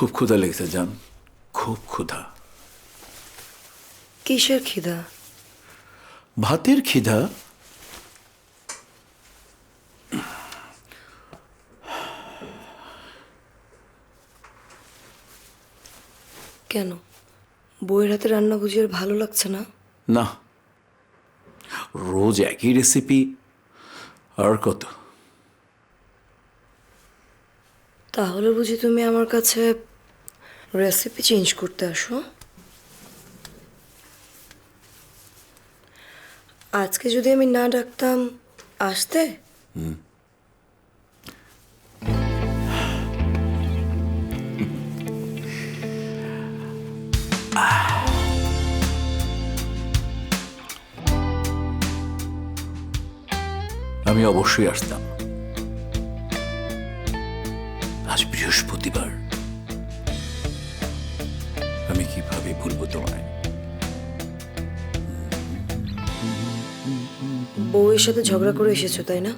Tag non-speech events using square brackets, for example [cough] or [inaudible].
খুব ক্ষুধা লেগেছে জান। খুব ক্ষুধা। কিসের খিদা? ভাতের খিদা? কেন? বইয়ের হাতে রান্না বুঝি আর ভালো লাগছে না? না। রোজ একই রেসিপি আর কত? তাহলে বুঝি তুমি আমার কাছে রেসিপি চেঞ্জ করতে আসো। আজকে যদি আমি না ডাকতাম, আসতে? [sighs] আমি অবশ্যই আসতাম। আজ বৃহস্পতিবার। আমি কীভাবে ভুলবো তোমায়? বউয়ের সাথে ঝগড়া করে এসেছ তাই না?